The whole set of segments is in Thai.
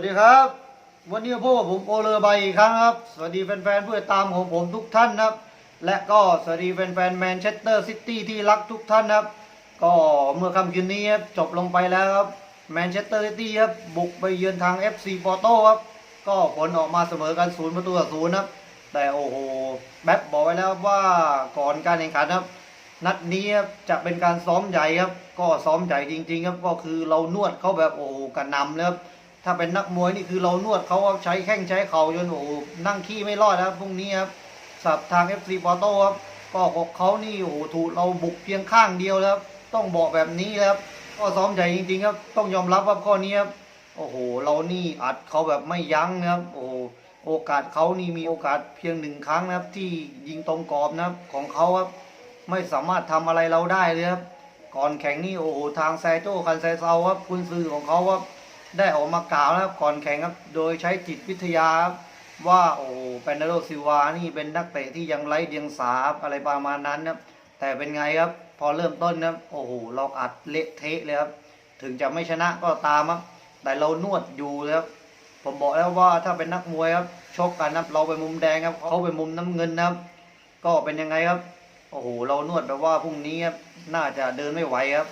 วัสดีครับ วันนี้พบกับผมโอเลอร์ใบอีกครั้งครับ สวัสดีแฟนๆผู้ติดตามของผมทุกท่านนะครับ และก็สวัสดีแฟนๆแมนเชสเตอร์ซิตี้ที่รักทุกท่านนะครับ ก็เมื่อค่ำคืนนี้ครับจบลงไปแล้วครับแมนเชสเตอร์ซิตี้ครับบุกไปเยือนทาง FC ปอร์โตครับ ก็ผลออกมาเสมอกันศูนย์ประตูต่อศูนย์ครับ แต่โอ้โหแบ๊บบอกไว้แล้วว่าก่อนการแข่งขันครับ นัดนี้จะเป็นการซ้อมใหญ่ครับ ก็ซ้อมใหญ่จริง ๆ ครับก็คือเรานวดเขาแบบโอ้โหกระนำเลยครับ ถ้าเป็นนักมวยนี่คือเรานวดเขาใช้แข้งใช้เข่าจนโอ้นั่งขี้ไม่รอดแล้วพรุ่งนี้ครับสับทาง FC ปอโต้ครับก็ของเขานี่โอ้โหถูกเราบุกเพียงข้างเดียวแล้วต้องบอกแบบนี้ครับก็ซ้อมใหญ่จริงๆครับ ต้องยอมรับว่าข้อนี้ครับโอ้โห เรานี่อัดเขาแบบไม่ยั้งนะครับ โอ้โอกาสเขานี่มีโอกาสเพียงหนึ่งครั้งนะครับ ที่ยิงตรงกรอบนะครับของเขาครับไม่สามารถทำอะไรเราได้เลยครับก่อนแข่งนี่โอ้โหทางแซโจ้คันแซเซาครับคุณซื้อของเขาครับ ได้ออกมากล่าวนะครับก่อนแข่งครับ โดยใช้จิตวิทยาครับว่าโอ้เปนเดโรซิวานี่เป็นนักเตะที่ยังไร้เดียงสาอะไรประมาณนั้นนะครับแต่เป็นไงครับ พอเริ่มต้นนะครับโอ้โหเราอัดเละเทะเลยครับถึงจะไม่ชนะก็ตามครับแต่เรานวดอยู่เลยครับผมบอกแล้วว่าถ้าเป็นนักมวยครับชกกันนะครับเราไปมุมแดงครับเขาไปมุมน้ำเงินนะครับ ก็เป็นยังไงครับโอ้โหเรานวดแบบว่าพรุ่งนี้ครับน่าจะเดินไม่ไหวครับ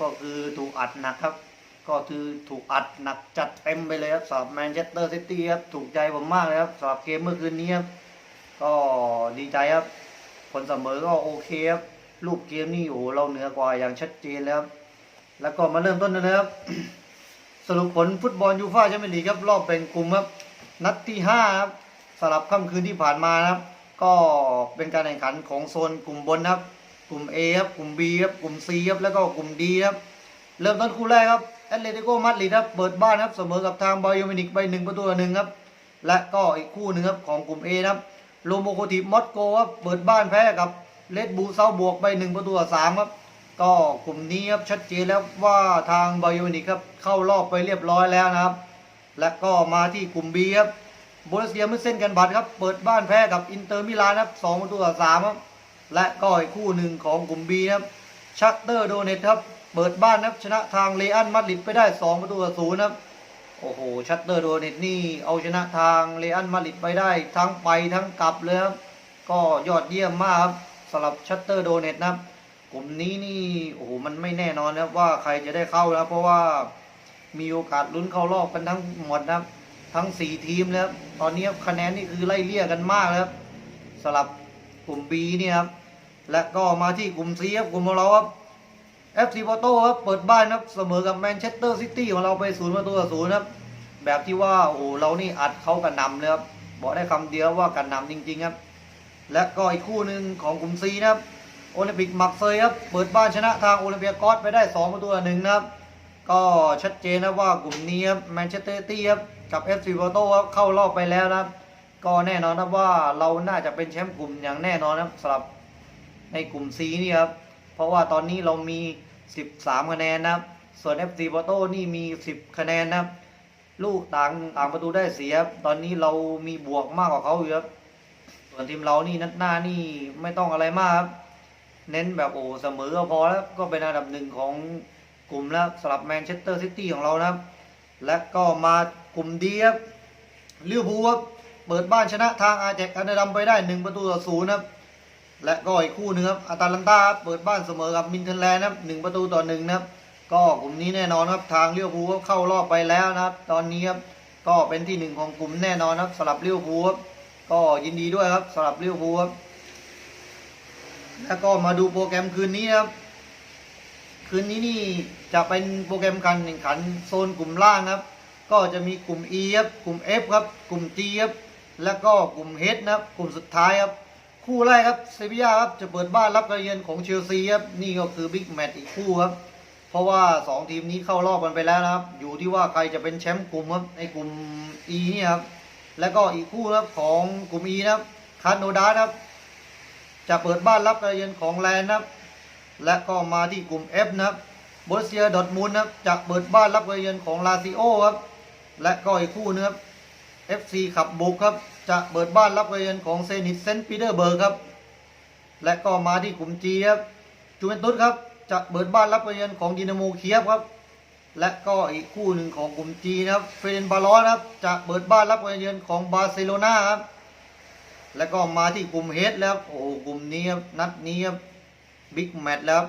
ก็คือถูกอัดหนักครับ ก็คือถูกอัดหนักจัดเต็มไปเลยครับสำหรับแมนเชสเตอร์ซิตี้ครับถูกใจผมมากเลยครับสำหรับเกมเมื่อคืนนี้ครับก็ดีใจครับผลเสมอก็โอเคครับรูปเกมนี่โอ้โหเราเหนือกว่าอย่างชัดเจนแล้วครับแล้วก็มาเริ่มต้นนะครับ สรุปผลฟุตบอลยูฟ่าแชมเปี้ยนลีกครับรอบเป็นกลุ่มครับนัดที่ห้าครับสลับค่ำคืนที่ผ่านมาครับ ก็เป็นการแข่งขันของโซนกลุ่มบนครับ กลุ่ม A ครับกลุ่ม B ครับกลุ่ม C ครับแล้วก็กลุ่ม D ครับเริ่มต้นคู่แรกครับ แอตเลติโกมาดริดครับเปิดบ้านครับเสมอกับทางบายอมินิกไปหนึ่งประตูต่อหนึ่งครับและก็อีกคู่หนึ่งครับของกลุ่ม A นะครับโลโมโคทิมอสโกครับเปิดบ้านแพ้กับเลดบูเซาบวกไปหนึ่งประตูต่อสามครับก็กลุ่มนี้ครับชัดเจนแล้วว่าทางบายอมินิกครับเข้ารอบไปเรียบร้อยแล้วนะครับ และก็มาที่กลุ่ม B ครับโบรุสเซียมุนเส้นกันบัตครับเปิดบ้านแพ้กับอินเตอร์มิลานครับสองประตูต่อสามครับและก็อีกคู่หนึ่งของกลุ่ม B ครับชัตเตอร์โดเนตครับ เปิดบ้านครับชนะทางเลอันมาดริดไปได้สองประตูต่อศูนย์ครับโอ้โหชัตเตอร์โดเนตนี่เอาชนะทางเลอันมาดริดไปได้ ทั้งไปทั้งกลับเลยครับก็ยอดเยี่ยมมากครับสำหรับชัตเตอร์โดเนตนะครับกลุ่มนี้นี่โอ้โหมันไม่แน่นอนนะครับว่าใครจะได้เข้านะเพราะว่ามีโอกาสลุ้นเข้ารอบกันทั้งหมดนะครับ ทั้ง 4 ทีมแล้วตอนนี้คะแนนนี่คือไล่เลี่ยกันมากแล้วครับสำหรับกลุ่ม B เนี่ยครับและก็มาที่กลุ่ม C ครับกลุ่มของเราครับ FC Porto ครับเปิดบ้านครับเสมอกับแมนเชสเตอร์ซิตี้ของเราไปศูนย์ประตูต่อศูนย์ครับ แบบที่ว่าโอ้เรานี่อัดเขากันนำเลยครับบอกได้คำเดียวว่ากันนำจริงๆครับ และก็อีกคู่หนึ่งของกลุ่ม C นะครับโอลิมปิกมักเซยครับเปิดบ้านชนะทางโอลิมเปียกอสไปได้ 2 ประตูต่อหนึ่งนะครับ ก็ชัดเจนนะว่ากลุ่มนี้ครับแมนเชสเตอร์ซิตี้ครับกับ FC Porto ครับเข้ารอบไปแล้วนะครับ ก็แน่นอนนะว่าเราน่าจะเป็นแชมป์กลุ่มอย่างแน่นอนนะครับสำหรับในกลุ่ม C นี่ครับ ราะว่าตอนนี้เรามี 13 คะแนนนะครับ ส่วน FC Porto นี่มี 10 คะแนนนะครับ ลูกต่างต่างประตูได้เสียตอนนี้เรามีบวกมากกว่าเขาอยู่ครับส่วนทีมเรานี่นัดหน้านี่ไม่ต้องอะไรมากครับเน้นแบบโอ้เสมอก็พอแล้วก็เป็นอันดับหนึ่งของกลุ่มแล้วสำหรับแมนเชสเตอร์ซิตี้ของเรานะครับ และก็มากลุ่มดีครับลิเวอร์พูลครับเปิดบ้านชนะทางอาแจกอันเดอร์ดัมไปได้หนึ่งประตูต่อศูนย์ครับ และก็อีกคู่นึงครับอาตาลันตาครับเปิดบ้านเสมอกับมินเทนแลนด์นะครับหนึ่งประตูต่อหนึ่งนะครับ ก็กลุ่มนี้แน่นอนครับทางเลิเวอร์พูก็เข้ารอบไปแล้วนะครับ ตอนนี้ครับก็เป็นที่หนึ่งของกลุ่มแน่นอนครับสำหรับเลิเวอร์พูครับก็ยินดีด้วยครับสำหรับเลิเวอร์พูครับแล้วก็มาดูโปรแกรมคืนนี้ครับ คืนนี้นี่จะเป็นโปรแกรมการแข่งขันโซนกลุ่มล่างครับ ก็จะมีกลุ่ม E ครับกลุ่ม F ครับกลุ่ม G ครับแล้วก็กลุ่ม H นะครับกลุ่มสุดท้ายครับ คู่แรกครับเซบียาครับจะเปิดบ้านรับการเยือนของเชลซีครับนี่ก็คือบิ๊กแมตช์อีกคู่ครับเพราะว่า 2 ทีมนี้เข้ารอบกันไปแล้วนะครับ อยู่ที่ว่าใครจะเป็นแชมป์กลุ่มครับในกลุ่ม E นี่ครับแล้วก็อีกคู่ครับของกลุ่ม E นะครับคาร์โนดาครับ จะเปิดบ้านรับการเยือนของแลนด์นะครับและก็มาที่กลุ่ม F นะครับโบรเซียดอทมุนด์นะครับจะเปิดบ้านรับการเยือนของลาซิโอครับและก็อีกคู่นะครับ FC ขับบุกครับ จะเปิดบ้านรับการเยือนของเซนิตเซนต์ปีเตอร์เบิร์กครับ และก็มาที่กลุ่ม G ครับจูเวนตุสครับจะเปิดบ้านรับการเยือนของดินาโมเคียฟครับ และก็อีกคู่หนึ่งของกลุ่มจีนะครับเฟรนบาลอนครับจะเปิดบ้านรับการเยือนของบาร์เซโลนาครับแล้วก็มาที่กลุ่มเฮดแล้วโอ้กลุ่มนี้ครับนัดนี้ครับบิ๊กแมตช์แล้ว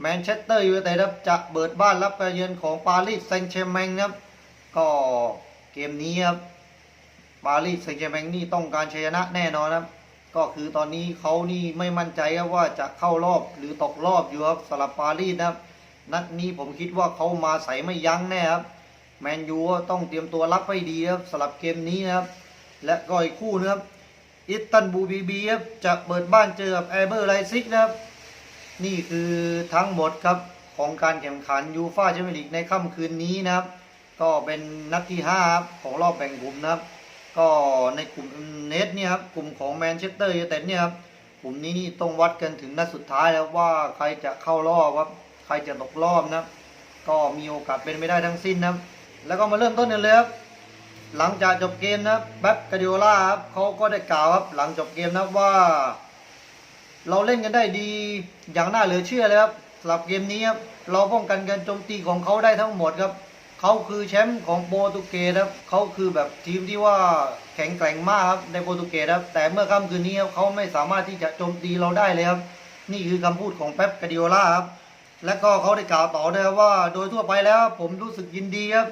แมนเชสเตอร์ยูไนเต็ดครับจะเปิดบ้านรับเยือนของปารีสแซงต์แชร์แมงนะครับ ก็เกมนี้ครับ ปารีสแซงต์แชร์แมงนี่ต้องการชัยชนะแน่นอนครับ ก็คือตอนนี้เขานี่ไม่มั่นใจครับว่าจะเข้ารอบหรือตกรอบอยู่ครับสำหรับปารีสนะครับ นัดนี้ผมคิดว่าเขามาใส่ไม่ยั้งแน่ครับแมนยูต้องเตรียมตัวรับให้ดีครับสำหรับเกมนี้นะครับ และก็อีกคู่นะครับอิสตันบูลบีบีครับจะเปิดบ้านเจอกับแอเบอร์ไลซิกนะครับ นี่คือทั้งหมดครับของการแข่งขันยูฟ่าแชมเปี้ยนลีกในค่ำคืนนี้นะครับ ก็เป็นนัดที่5ครับของรอบแบ่งกลุ่มนะครับ ก็ในกลุ่มเนสเนี่ยครับกลุ่มของแมนเชสเตอร์ยูไนเต็ดเนี่ยครับกลุ่มนี้นี่ต้องวัดกันถึงนัดสุดท้ายแล้วว่าใครจะเข้ารอบครับใครจะตกรอบนะก็มีโอกาสเป็นไปได้ทั้งสิ้นนะแล้วก็มาเริ่มต้นกันเลยครับหลังจากจบเกมนะครับแบ็คกาดิโอลาครับเขาก็ได้กล่าวครับหลังจบเกมนะว่า เราเล่นกันได้ดีอย่างน่าเหลือเชื่อเลยครับสำหรับเกมนี้ครับเราป้องกันการโจมตีของเขาได้ทั้งหมดครับ เขาคือแชมป์ของโปรตุเกสครับเขาคือแบบทีมที่ว่าแข็งแกร่งมากครับในโปรตุเกสครับแต่เมื่อค่ำคืนนี้ครับเขาไม่สามารถที่จะโจมตีเราได้เลยครับ นี่คือคำพูดของเป๊ปกาดิโอล่าครับและก็เขาได้กล่าวต่อด้วยว่าโดยทั่วไปแล้วผมรู้สึกยินดีครับ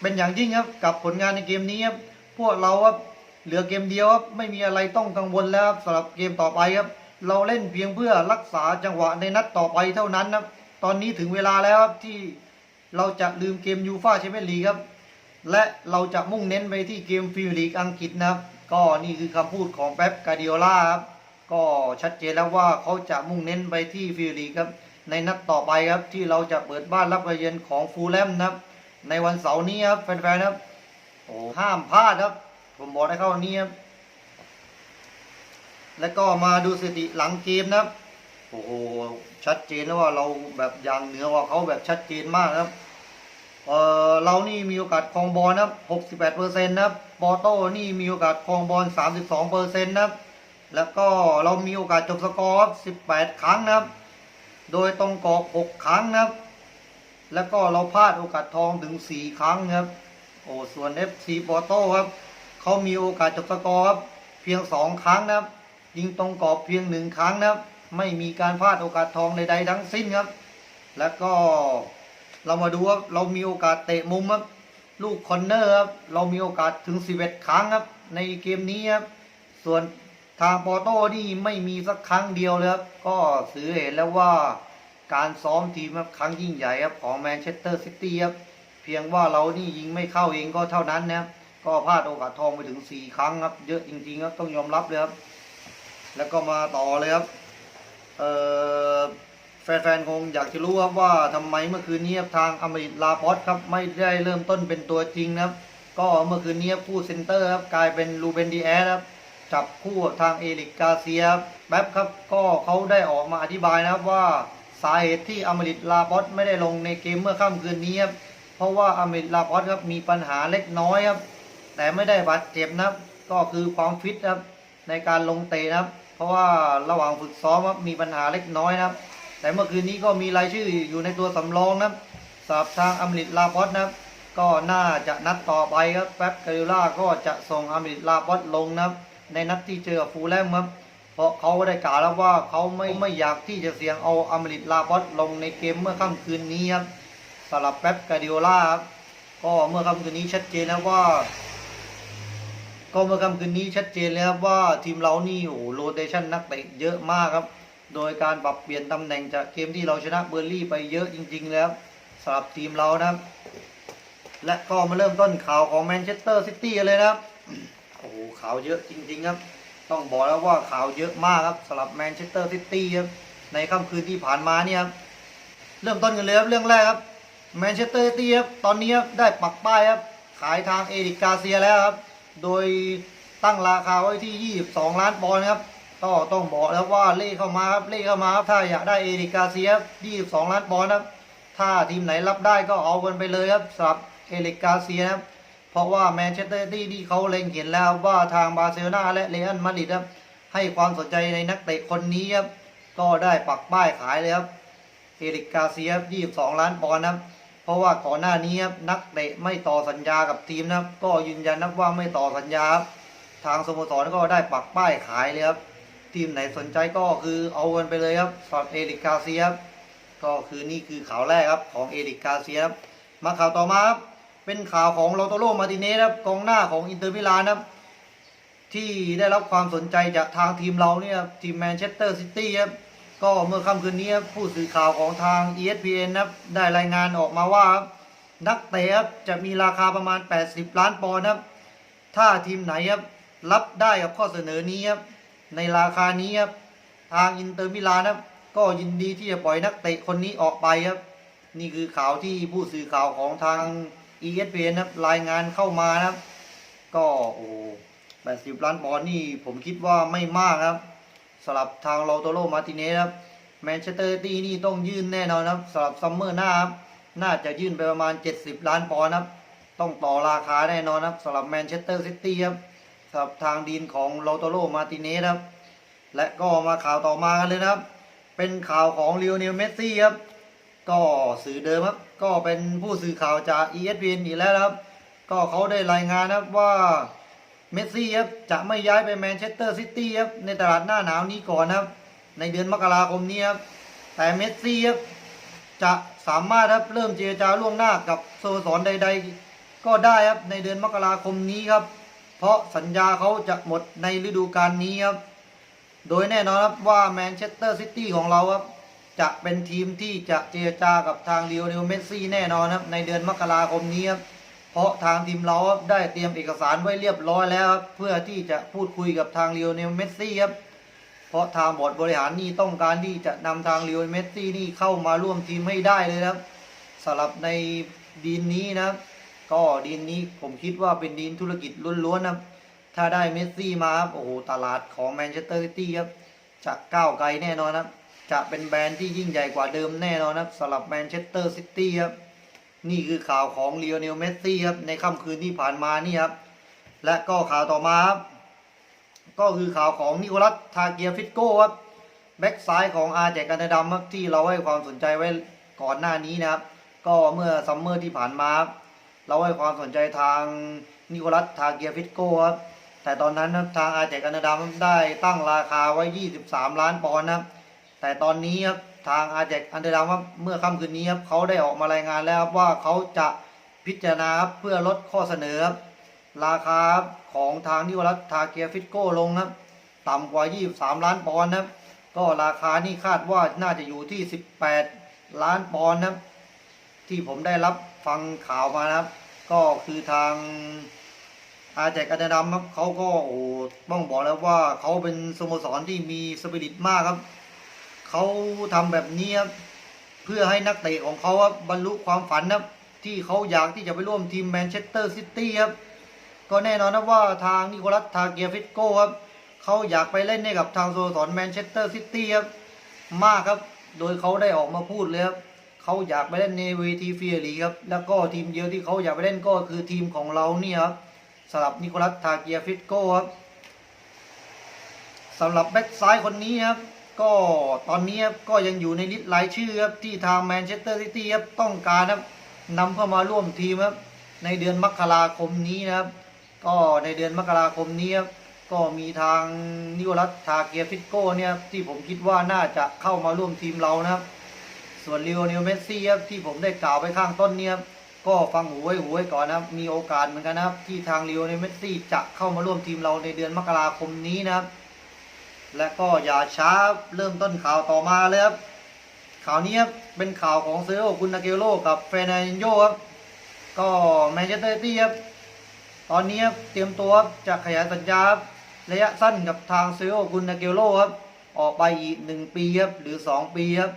เป็นอย่างยิ่งครับกับผลงานในเกมนี้ครับพวกเราครับเหลือเกมเดียวครับไม่มีอะไรต้องกังวลแล้วครับสำหรับเกมต่อไปครับ เราเล่นเพียงเพื่อรักษาจังหวะในนัดต่อไปเท่านั้นครับตอนนี้ถึงเวลาแล้วครับที่ เราจะลืมเกมยูฟ่าแชมเปี้ยนลีกครับ และเราจะมุ่งเน้นไปที่เกมฟรีลีกอังกฤษนะครับ ก็นี่คือคำพูดของเป๊ปกาดิโอล่าครับก็ชัดเจนแล้วว่าเขาจะมุ่งเน้นไปที่ฟรีลีกครับในนัดต่อไปครับที่เราจะเปิดบ้านรับเยือนของฟูลแลมนะครับ ในวันเสาร์นี้ครับแฟนๆครับโอ้ห้ามพลาดครับ ผมบอกให้เข้าวันนี้ครับแล้วก็มาดูสถิติหลังเกมนะครับโอ้โห ชัดเจนแล้วว่าเราแบบอย่างเหนือกว่าเขาแบบชัดเจนมากนะครับเออเรานี่มีโอกาสครองบอลนะครับ68เปอร์เซ็นต์นะครับปอโต้นี่มีโอกาสครองบอล32เปอร์เซ็นต์นะครับแล้วก็เรามีโอกาสจบสกอร์ครับ18ครั้งนะครับ โดยตรงกรอบ6ครั้งนะครับ แล้วก็เราพลาดโอกาสทองถึง4ครั้งนะครับ โอ้ส่วน FC ปอโต้ครับเขามีโอกาสจบสกอร์ครับเพียง2ครั้งนะครับ ยิงตรงกรอบเพียง1ครั้งนะครับ ไม่มีการพลาดโอกาสทองใดๆทั้งสิ้นครับ แล้วก็เรามาดูว่าเรามีโอกาสเตะมุมครับลูกคอนเนอร์ครับเรามีโอกาสถึง 11 ครั้งครับ ในเกมนี้ครับส่วนทางปอโต้นี่ไม่มีสักครั้งเดียวเลยครับก็สื่อเห็นแล้วว่าการซ้อมทีมครับครั้งยิ่งใหญ่ครับของแมนเชสเตอร์ซิตี้ครับเพียงว่าเรานี่ยิงไม่เข้าเองก็เท่านั้นนะครับก็พลาดโอกาสทองไปถึง 4 ครั้งครับ เยอะจริงๆครับต้องยอมรับเลยครับ แล้วก็มาต่อเลยครับ แฟนๆ คงอยากจะรู้ครับว่าทำไมเมื่อคืนนี้ทางอเมริกลาพอสครับไม่ได้เริ่มต้นเป็นตัวจริงนะครับ ก็เมื่อคืนนี้คู่เซนเตอร์ครับกลายเป็นลูเบนดีแอสครับจับคู่ทางเอริกกาเซียครับแป๊บครับก็เขาได้ออกมาอธิบายนะครับว่าสาเหตุที่อเมริกลาพอสไม่ได้ลงในเกมเมื่อค่ำคืนนี้ครับเพราะว่าอเมริกลาพอสครับมีปัญหาเล็กน้อยครับแต่ไม่ได้บาดเจ็บนะครับ ก็คือความฟิตครับในการลงเตะนะครับ ราะว่าระหว่างฝึกซ้อมมีปัญหาเล็กน้อยนะครับ แต่เมื่อคืนนี้ก็มีรายชื่ออยู่ในตัวสำรองนะครับสำหรับทางอเมริกลาพอสนะครับก็น่าจะนัดต่อไปครับแป๊บกาลิล่าก็จะส่งอเมริกลาพอสลงนะครับ ในนัดที่เจอฟูลแลมครับเพราะเขาได้กล่าวแล้วว่าเขาไม่ไม่อยากที่จะเสี่ยงเอาอเมริกลาพอสลงในเกมเมื่อค่ำคืนนี้ครับสำหรับแป๊บกาดิโอล่าครับก็เมื่อค่ำคืนนี้ชัดเจนแล้วว่า ก็เมื่อค่ำคืนนี้ชัดเจนแล้วครับว่าทีมเรานี่โอ้โรเตชันนักเตะเยอะมากครับ โดยการปรับเปลี่ยนตำแหน่งจากเกมที่เราชนะเบอร์ลี่ไปเยอะจริง ๆ แล้วสำหรับทีมเรานะครับ และก็มาเริ่มต้นข่าวของแมนเชสเตอร์ซิตี้เลยนะครับโอ้โหข่าวเยอะจริง ๆ ครับ ต้องบอกแล้วว่าข่าวเยอะมากครับสำหรับแมนเชสเตอร์ซิตี้ครับในค่ำคืนที่ผ่านมาเนี่ยครับเริ่มต้นกันเลยครับเรื่องแรกครับแมนเชสเตอร์ซิตี้ครับตอนนี้ครับได้ปักป้ายครับขายทางเอริกกาเซียแล้วครับ โดยตั้งราคาไว้ที่ 22 ล้านปอนด์ครับ ก็ต้องบอกแล้วว่าเล่เข้ามาครับเล่เข้ามาครับถ้าอยากได้เอริกาเซียครับ22ล้านปอนด์ครับ ถ้าทีมไหนรับได้ก็เอากันไปเลยครับสำหรับเอริกาเซียครับ เพราะว่าแมนเชสเตอร์ซิตี้ที่เขาเล็งเห็นแล้วว่าทางบาร์เซโลนาและเรอัลมาดริดครับ ให้ความสนใจในนักเตะคนนี้ครับ ก็ได้ปักป้ายขายเลยครับเอริกาเซียครับ22ล้านปอนด์นะครับ เพราะว่าก่อนหน้านี้ครับนักเตะไม่ต่อสัญญากับทีมนะครับ ก็ยืนยันนะว่าไม่ต่อสัญญาครับทางสโมสรก็ได้ปักป้ายขายเลยครับ ทีมไหนสนใจก็คือเอากันไปเลยครับสำหรับเอริกกาเซียครับก็คือนี่คือข่าวแรกครับของเอริกกาเซียครับมาข่าวต่อมาครับเป็นข่าวของโลโตโรมาติเนสครับกองหน้าของอินเตอร์มิลานครับที่ได้รับความสนใจจากทางทีมเราเนี่ยทีมแมนเชสเตอร์ซิตี้ครับ ก็เมื่อค่ำคืนนี้ผู้สื่อข่าวของทาง ESPN นะครับได้รายงานออกมาว่า นักเตะจะมีราคาประมาณ 80 ล้านปอนด์ครับถ้าทีมไหนครับรับได้กับข้อเสนอนี้ครับในราคานี้ครับทางอินเตอร์มิลานครับก็ยินดีที่จะปล่อยนักเตะคนนี้ออกไปครับ นี่คือข่าวที่ผู้สื่อข่าวของทาง ESPN นะครับรายงานเข้ามานะครับ ก็โอ้80ล้านปอนด์นี่ผมคิดว่าไม่มากครับ สำหรับทางโลโตโรมาติเนสครับแมนเชสเตอร์ตี้นี่ต้องยื่นแน่นอนครับสำหรับซัมเมอร์หน้าครับน่าจะยื่นไปประมาณ 70 ล้านปอนด์ครับ ต้องต่อราคาแน่นอนครับสำหรับแมนเชสเตอร์ซิตี้ครับสำหรับทางดีนของโลโตโรมาติเนสครับ และก็มาข่าวต่อมากันเลยนะครับ เป็นข่าวของเล o เนลเมสซี่ครับ ก็สื่อเดิมครับ ก็เป็นผู้สื่อข่าวจาก ESPN อีกแล้วครับ ก็เขาได้รายงานครับว่า เมสซี่ครับจะไม่ย้ายไปแมนเชสเตอร์ซิตี้ครับในตลาดหน้าหนาวนี้ก่อนนะครับ ในเดือนมกราคมนี้ครับแต่เมสซี่ครับจะสามารถครับเริ่มเจรจาล่วงหน้ากับสโมสรใด ๆ ก็ได้ครับในเดือนมกราคมนี้ครับ เพราะสัญญาเขาจะหมดในฤดูกาลนี้ครับโดยแน่นอนครับว่าแมนเชสเตอร์ซิตี้ของเราครับจะเป็นทีมที่จะเจรจากับทางเรียวเนลเมสซี่แน่นอนครับในเดือนมกราคมนี้ครับ เพราะทางทีมเราได้เตรียมเอกสารไว้เรียบร้อยแล้วครับเพื่อที่จะพูดคุยกับทางเรียวเนลเมสซี่ครับเพราะทางบอร์ดบริหารนี่ต้องการที่จะนำทางเรียวเมสซี่นี่เข้ามาร่วมทีมให้ได้เลยนะครับสำหรับในดีนนี้นะก็ดีนนี้ผมคิดว่าเป็นดีนธุรกิจล้วนๆนะครับถ้าได้เมสซี่มาครับโอ้โหตลาดของแมนเชสเตอร์ซิตี้ครับจะก้าวไกลแน่นอนครับจะเป็นแบรนด์ที่ยิ่งใหญ่กว่าเดิมแน่นอนครับสำหรับแมนเชสเตอร์ซิตี้ครับ นี่คือข่าวของเล o เนลเมสซี่ครับในค่ำคืนที่ผ่านมานี่ครับ และก็ข่าวต่อมาครับก็คือข่าวของนิโคลัสทาเกียฟิตโก้ครับแบ็กซ้ายของอาแจกันดำครับที่เราให้ความสนใจไว้ก่อนหน้านี้นะครับ ก็เมื่อซัมเมอร์ที่ผ่านมาครับเราให้ความสนใจทางนิโคลัสทาเกียฟิตโก้ครับแต่ตอนนั้นครับทางอาแจกันดำได้ตั้งราคาไว้ 23 ล้านปอนด์นะครับแต่ตอนนี้ครับ ทางอาแจกอันเดร์ดัมครับเมื่อค่ำคืนนี้ครับเขาได้ออกมารายงานแล้วครับว่าเขาจะพิจารณาครับเพื่อลดข้อเสนอครับราคาของทางนิวรัตทาเกียฟิตโก้ลงครับต่ำกว่า 23 ล้านปอนด์นะครับก็ราคานี่คาดว่าน่าจะอยู่ที่ 18 ล้านปอนด์นะครับที่ผมได้รับฟังข่าวมานะครับ ก็คือทางอาแจกอันเดร์ดัมครับเขาก็โอ้ต้องบอกแล้วว่าเขาเป็นสโมสรที่มีสปิริตมากครับ เขาทำแบบนี้ครับเพื่อให้นักเตะของเขาครับบรรลุความฝันครับที่เขาอยากที่จะไปร่วมทีมแมนเชสเตอร์ซิตี้ครับก็แน่นอนนะว่าทางนิโคลัสทาเกียฟิตโก้ครับเขาอยากไปเล่นให้กับทางโมสรแมนเชสเตอร์ซิตี้ครับมากครับโดยเขาได้ออกมาพูดเลยครับเขาอยากไปเล่นในเวทีเฟียรีครับแล้วก็ทีมเดียวที่เขาอยากไปเล่นก็คือทีมของเราเนี่ยครับสำหรับนิโคลัสทาเกียฟิตโก้ครับสำหรับแบ็กซ้ายคนนี้ครับ ก็ตอนนี้ครับก็ยังอยู่ในลิสต์รายชื่อครับที่ทางแมนเชสเตอร์ซิตี้ครับต้องการครับนำเข้ามาร่วมทีมครับในเดือนมกราคมนี้นะครับ ก็ในเดือนมกราคมนี้ครับก็มีทางนิโคลัสทาเกียฟิโก้เนี่ยที่ผมคิดว่าน่าจะเข้ามาร่วมทีมเรานะครับ ส่วนลีโอเนลเมสซี่ครับที่ผมได้กล่าวไปข้างต้นเนี่ยก็ฟังหูไว้หูไว้ก่อนนะครับมีโอกาสเหมือนกันนะครับ ที่ทางลีโอเนลเมสซี่จะเข้ามาร่วมทีมเราในเดือนมกราคมนี้นะครับ และก็อย่าช้าเริ่มต้นข่าวต่อมาเลยครับ ข่าวนี้ครับเป็นข่าวของเซโอคุณนาเกโลกับเฟรนันโยครับ ก็แมนเชสเตอร์ตี้ครับ ตอนนี้ครับเตรียมตัวครับจะขยายสัญญาครับระยะสั้นกับทางเซโอคุณนาเกโลครับ ออกไปอีกหนึ่งปีครับหรือสองปีครับ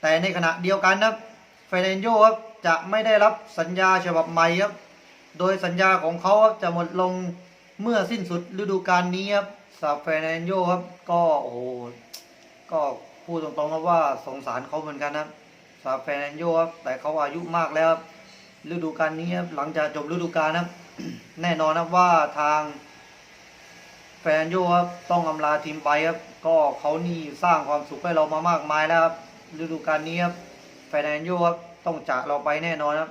แต่ในขณะเดียวกันครับเฟรนันโยครับจะไม่ได้รับสัญญาฉบับใหม่ครับ โดยสัญญาของเขาครับจะหมดลงเมื่อสิ้นสุดฤดูกาลนี้ครับ สำหรับเฟรนันโยครับ ก็โอ้โหก็พูดตรงๆครับว่าสงสารเขาเหมือนกันนะครับสำหรับเฟรนันโยครับแต่เขาอายุมากแล้วฤดูกาลนี้ครับหลังจากจบฤดูกาลนะแน่นอนนะครับว่าทางแฟนโยครับต้องอำลาทีมไปครับก็เขานี่สร้างความสุขให้เรามามากมายแล้วครับฤดูกาลนี้ครับแฟนโยครับต้องจากเราไปแน่นอนครับ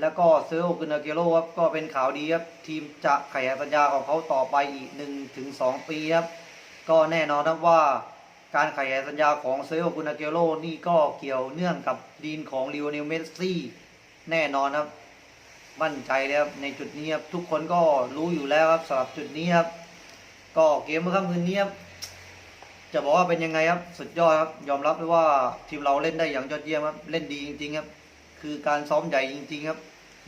แล้วก็เซอร์โอกุนาเกโรครับก็เป็นข่าวดีครับทีมจะขยายสัญญาของเขาต่อไปอีก1ถึง2ปีครับก็แน่นอนครับว่าการขยายสัญญาของเซอร์โอกุนาเกโรนี่ก็เกี่ยวเนื่องกับดีนของลิโอเนลเมสซี่แน่นอนครับ มั่นใจแล้วครับในจุดนี้ครับทุกคนก็รู้อยู่แล้วครับสำหรับจุดนี้ครับก็เกมเมื่อค่ำคืนนี้ครับจะบอกว่าเป็นยังไงครับสุดยอดครับยอมรับเลยว่าทีมเราเล่นได้อย่างยอดเยี่ยมครับเล่นดีจริงๆครับ คือการซ้อมใหญ่จริง ๆ ครับ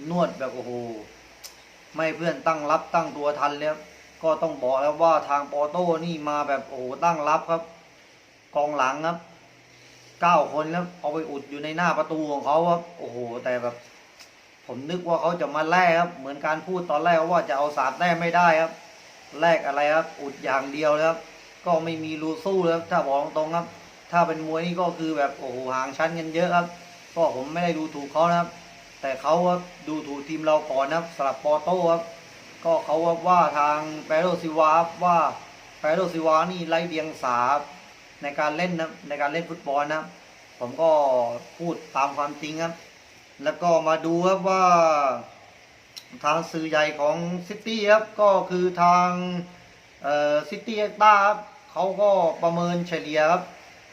นวดแบบโอ้โหไม่เพื่อนตั้งรับตั้งตัวทันเลยครับก็ต้องบอกแล้วว่าทางปอโต้นี่มาแบบโอ้โหตั้งรับครับ กองหลังครับเก้าคนครับเอาไปอุดอยู่ในหน้าประตูของเขาครับโอ้โห แต่แบบ ผมนึกว่าเขาจะมาแลกครับ เหมือนการพูดตอนแรกว่าจะเอาสามแต้มไม่ได้ครับแลกอะไรครับ อุดอย่างเดียวเลยครับ ก็ไม่มีรูสู้เลยครับถ้าบอกตรงๆครับ ถ้าเป็นมวยนี่ก็คือแบบโอ้โหห่างชั้นกันเยอะครับ ก็ผมไม่ได้ดูถูกเขานะครับ แต่เขาครับดูถูกทีมเราก่อนนะสำหรับปอโต้ครับก็เขาว่าว่าทางเปโรซิวารับว่าเปโรซิวานี่ไร้เดียงสาในการเล่นนะในการเล่นฟุตบอลนะผมก็พูดตามความจริงครับ แล้วก็มาดูครับว่า ทางสื่อใหญ่ของซิตี้ครับก็คือทางซิตี้เอ็กต้าครับเขาก็ประเมินเฉลี่ยครับ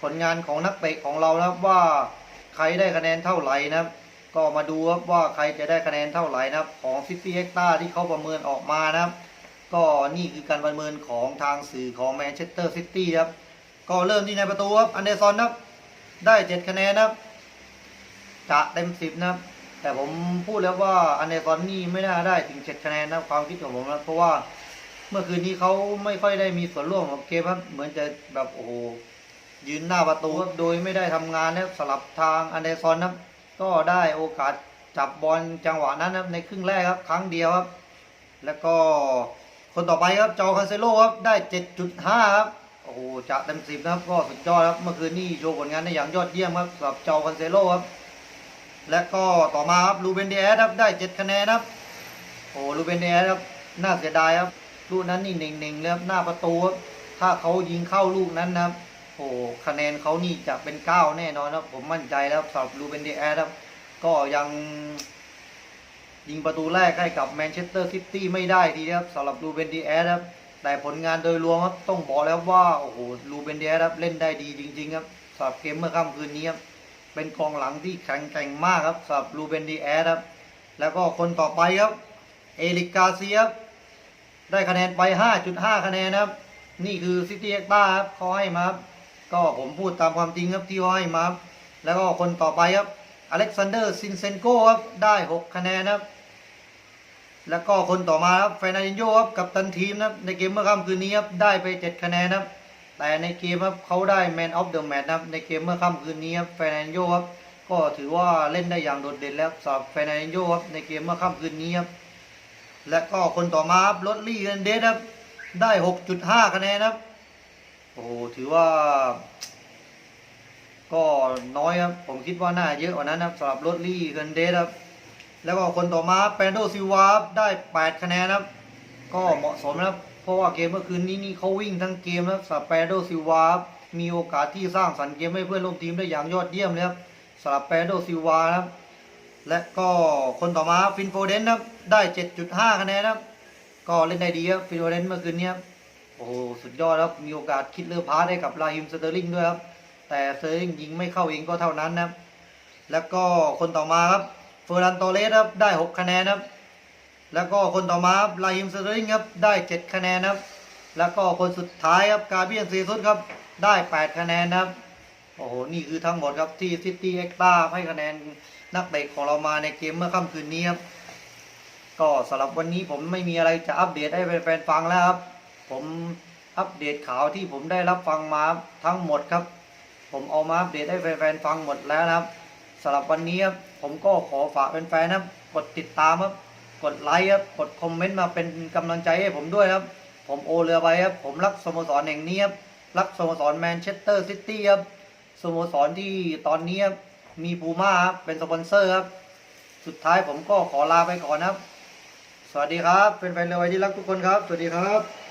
ผลงานของนักเตะของเรานะครับว่าใครได้คะแนนเท่าไหร่นะครับ ก็มาดูครับว่าใครจะได้คะแนนเท่าไหร่นะครับของซิตี้เอ็กต้าที่เขาประเมินออกมานะครับ ก็นี่คือการประเมินของทางสื่อของแมนเชสเตอร์ซิตี้ครับ ก็เริ่มที่ในประตูครับอันเดอร์สันครับได้เจ็ดคะแนนนะครับจะเต็มสิบนะครับ แต่ผมพูดแล้วว่าอันเดอร์สันนี่ไม่น่าได้ถึงเจ็ดคะแนนนะความคิดของผมนะเพราะว่าเมื่อคืนนี้เขาไม่ค่อยได้มีส่วนร่วมกับเกมครับเหมือนจะแบบโอ้โหยืนหน้าประตูครับโดยไม่ได้ทำงานนะสลับทางอันเดอร์สันนะครับ ก็ได้โอกาสจับบอลจังหวะนั้นครับในครึ่งแรกครับ ครั้งเดียวครับ แล้วก็คนต่อไปครับจอคันเซโลครับได้เจ็ดจุดห้าครับโอ้โหจะเต็มสิบนะครับก็สุดยอดครับเมื่อคืนนี้โชว์ผลงานได้อย่างยอดเยี่ยมครับสำหรับจอคันเซโลครับ และก็ต่อมาครับลูเบนเดียสครับได้เจ็ดคะแนนครับโอ้ลูเบนเดียสครับน่าเสียดายครับลูกนั้นนี่เน่งๆเลยครับหน้าประตูครับถ้าเขายิงเข้าลูกนั้นนะครับ โอ้คะแนนเขานี่จะเป็นเก้าแน่นอนครับผมมั่นใจแล้วสำหรับลูเบนเดียสครับ ก็ยังยิงประตูแรกให้กับแมนเชสเตอร์ซิตี้ไม่ได้ทีเดียวครับสำหรับลูเบนเดีแอสครับ แต่ผลงานโดยรวมครับต้องบอกแล้วว่าโอ้โหลูเบนเดีแอสครับเล่นได้ดีจริง ๆ ครับสำหรับเกมเมื่อค่ำคืนนี้ครับเป็นกองหลังที่แข็งแกร่งมากครับสำหรับลูเบนเดีแอสครับ แล้วก็คนต่อไปครับเอลิกกาเซียบได้คะแนนไป 5.5 คะแนนนะครับ นี่คือซิตี้เอ็กต้าครับเขาให้มาครับ ก็ผมพูดตามความจริงครับที่เขาให้มารับแล้วก็คนต่อไปครับอเล็กซานเดอร์ซินเซนโกครับได้ 6 คะแนนครับ แล้วก็คนต่อมาครับเฟรนันโยครับกับตันทีมนะครับในเกมเมื่อค่ำคืนนี้ครับได้ไป 7 คะแนนครับ แต่ในเกมครับเขาได้แมนออฟเดอะแมตช์นะครับในเกมเมื่อค่ำคืนนี้ครับเฟรนันโยครับก็ถือว่าเล่นได้อย่างโดดเด่นแล้วสำหรับเฟรนันโยครับในเกมเมื่อค่ำคืนนี้ครับและก็คนต่อมาครับลดลี่เฮนเดสครับได้ 6.5 คะแนนครับ โอ้โหถือว่า ก็น้อยครับ ผมคิดว่าน่าเยอะกว่านั้นครับสำหรับรถลี่เคนเดสครับ แล้วก็คนต่อมาแปนโดซิวารับได้ 8 คะแนนครับ ก็เหมาะสมนะครับ เพราะว่าเกมเมื่อคืนนี้นี่เขาวิ่งทั้งเกมครับสำหรับแปนโดซิวารับมีโอกาสที่สร้างสรรค์เกมให้เพื่อนร่วมทีมได้อย่างยอดเยี่ยมเลยครับสำหรับแปนโดซิวานะครับ และก็คนต่อมาฟินโฟเดนครับได้ 7.5 คะแนนครับ ก็เล่นได้ดีครับฟินโฟเดนเมื่อคืนนี้ครับ โอ้โหสุดยอดครับมีโอกาสคิดเลือกพาสให้กับลาฮิมสเตอร์ลิงด้วยครับ แต่เซอร์ลิงยิงไม่เข้าเองก็เท่านั้นนะครับแล้วก็คนต่อมาครับเฟอร์นันโตเลสครับได้ 6 คะแนนครับ แล้วก็คนต่อมาครับลาฮิมสเซอร์ลิงครับได้ 7 คะแนนครับ แล้วก็คนสุดท้ายครับกาเบียนซีซุดครับได้ 8 คะแนนครับโอ้โห นี่คือทั้งหมดครับที่ซิตี้เอ็กต้าให้คะแนนนักเตะของเรามาในเกมเมื่อค่ำคืนนี้ครับ ก็สำหรับวันนี้ผมไม่มีอะไรจะอัปเดตให้แฟนๆฟังแล้วครับ ผมอัปเดตข่าวที่ผมได้รับฟังมาทั้งหมดครับ ผมเอามาอัปเดตให้แฟนๆฟังหมดแล้วนะครับสำหรับวันนี้ครับผมก็ขอฝากแฟนๆนะครับกดติดตามครับกดไลค์ครับกดคอมเมนต์มาเป็นกำลังใจให้ผมด้วยครับ ผมโอเรือใบครับผมรักสโมสรแห่งนี้ครับรักสโมสรแมนเชสเตอร์ซิตี้ครับสโมสรที่ตอนนี้มีพูม่าครับเป็นสปอนเซอร์ครับสุดท้ายผมก็ขอลาไปก่อนครับ สวัสดีครับเป็นแฟนเรือใบที่รักทุกคนครับ สวัสดีครับ